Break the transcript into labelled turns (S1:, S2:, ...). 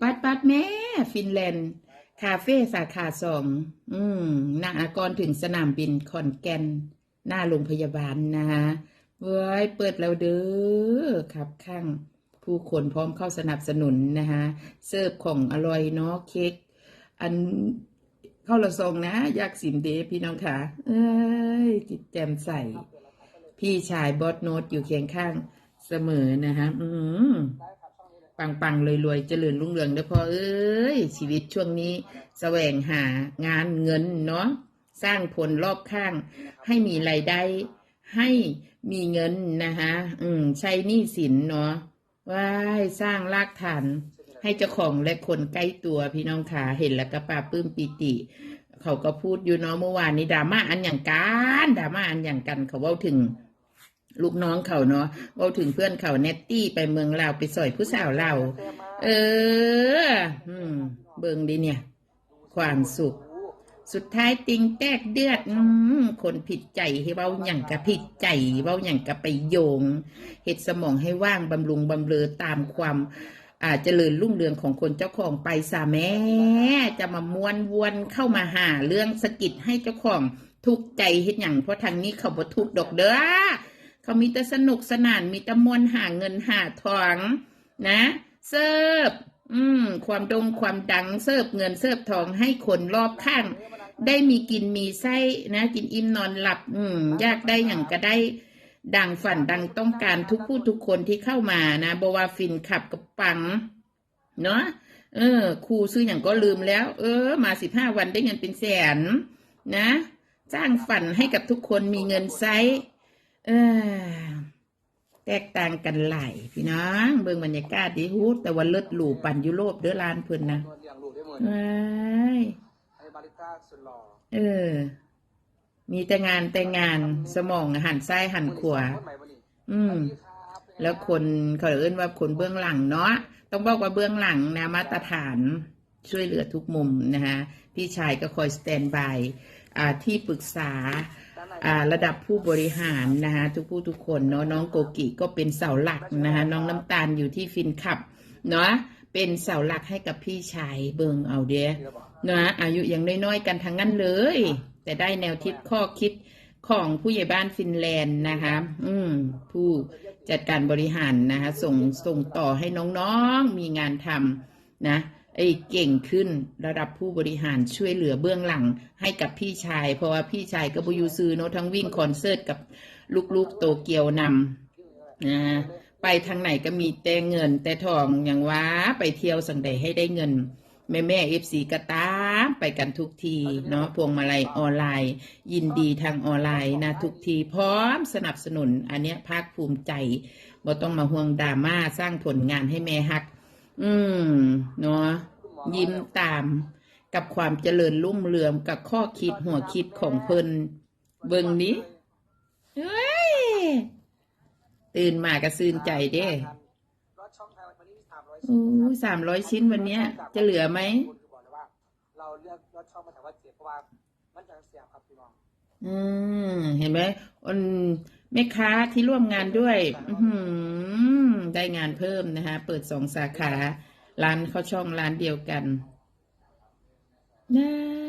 S1: ปัดปัดแม่ฟินแลนด์คาเฟ่สาขาสองอืมหน้าก่อนถึงสนามบินขอนแก่นหน้าโรงพยาบาลนะฮะเว้ยเปิดแล้วเด้อครับข้างผู้คนพร้อมเข้าสนับสนุนนะฮะเสิร์ฟของอร่อยเนาะเค้กอันเข้าละซองนะอยากสิมเดพี่น้องค่ะ เอ้ยจิตแจ่มใสพี่ชายบอสโนตอยู่เคียงข้างเสมอนะฮะอืม ปังปังๆรวยๆเจริญรุ่งเรืองเด้อพ่อเอ้ย ชีวิตช่วงนี้แสวงหางานเงินเนาะสร้างผลรอบข้าง ให้มีรายได้ ให้มีเงินนะคะอืม ใช้หนี้สินเนาะว้ายสร้างรากฐานให้เจ้าของและคนใกล้ตัวพี่น้องขาเห็นแล้วก็ปาปื้มปีติ เขาก็พูดอยู่เนาะเมื่อวานนี้ดราม่าอันอย่างกันดราม่าอันอย่างกันเขาเว่าถึง ลูกน้องเขาเนาะเว่าถึงเพื่อนเขาเนตตี้ไปเมืองลาวไปสอยผู้สาวเราวเออ อืม เบิงดีเนี่ย ความสุข สุดท้ายติงแตกเดือดอคนผิดใจให้เว้าอย่างกะผิดใจเว้าอย่างกะไปโยงเฮ็ดสมองให้ว่างบำรุงบำเรอตามความอ่าเจริญรุ่งเรืองของคนเจ้าของไปสาแม่จะมามวนวนเข้ามาหาเรื่องสะกิดให้เจ้าของทุกใจเฮ็ดอย่างเพราะทางนี้เขาบ่ทุกดอกเด้อ เขามีแต่สนุกสนานมีแต่มวนหาเงินหาทองนะ เสิร์ฟอืม ความดงความดังเสิร์ฟเงินเสิร์ฟทองให้คนรอบข้าง ได้มีกินมีไส้นะ กินอิ่มนอนหลับ อืมอยากได้อย่างก็ได้ดังฝันดังต้องการทุกผู้ทุกคนที่เข้ามานะบว่าฟินขับกับปัง เนาะเออครูซื้ออย่างก็ลืมแล้ว เออ มาสิบห้าวันได้เงินเป็นแสน นะสร้างฝันให้กับทุกคนมีเงินไซ เออแตกต่างกันหลายพี่น้องเบิ่งบรรยากาศดีฮูดแต่ว่าเลิศหรูปั่นยุโรปเด้อลานเพิ่นนะ
S2: เลี้ยงลูกไอ้บาริต้าสุดหล่อ
S1: เออ มีแต่งานแต่งานสมองหันซ้ายหันขวาอืม
S2: สวัสดีครับ
S1: แล้วคนเขาเอิ้นว่าคนเบื้องหลังเนาะต้องบอกว่าเบื้องหลังนะมาตรฐานช่วยเหลือทุกมุมนะคะพี่ชายก็คอยสแตนบายที่ปรึกษา ระดับผู้บริหารนะคะทุกผู้ทุกคนเนาะน้องโกกิก็เป็นเสาหลักนะคะน้องน้ำตาลอยู่ที่ฟินขับเนาะเป็นเสาหลักให้กับพี่ชายเบิงเอาเดียนะอายุยังน้อยๆกันทั้งนั้นเลย แต่ได้แนวคิดข้อคิดของผู้ใหญ่บ้านฟินแลนด์นะคะอืมผู้จัดการบริหารนะคะส่งส่งต่อให้น้องๆมีงานทำนะ ไอ้เก่งขึ้นระดับผู้บริหารช่วยเหลือเบื้องหลังให้กับพี่ชาย เพราะว่าพี่ชายก็บยูซือเนอะทั้งวิ่งคอนเสิร์ตกับลูกๆโตเกียวนำนะไปทางไหนก็มีแต่เงิน แต่ทองอย่างว่าไปเที่ยวสังใดให้ได้เงิน แม่แม่เอฟซีก็ตามไปกันทุกทีเนาะพวงมาลัยออนไลน์ ยินดีทางออนไลน์นะทุกทีพร้อมสนับสนุน อันเนี้ยภาคภูมิใจบ่ต้องมาห่วงดราม่าสร้างผลงานให้แม่ฮัก อืม ยิ้มตามกับความเจริญรุ่งเรืองกับข้อคิดหัวคิดของเพิ่นเบิ่งนี้เฮ้ย ตื่นมาก็ซื่นใจเด้โอ้สามร้อยชิ้นวันเนี้ย จะเหลือไหม
S2: เราเลือกรถช่องมาถามว่าเจ็บเพราะว่ามันจะเสียครับพี่น้อง
S1: อืมเห็นไหมอันแม่ค้าที่ร่วมงานด้วย อืได้งานเพิ่มนะคะเปิดสองสาขา ร้านเขาช่องร้านเดียวกันนะ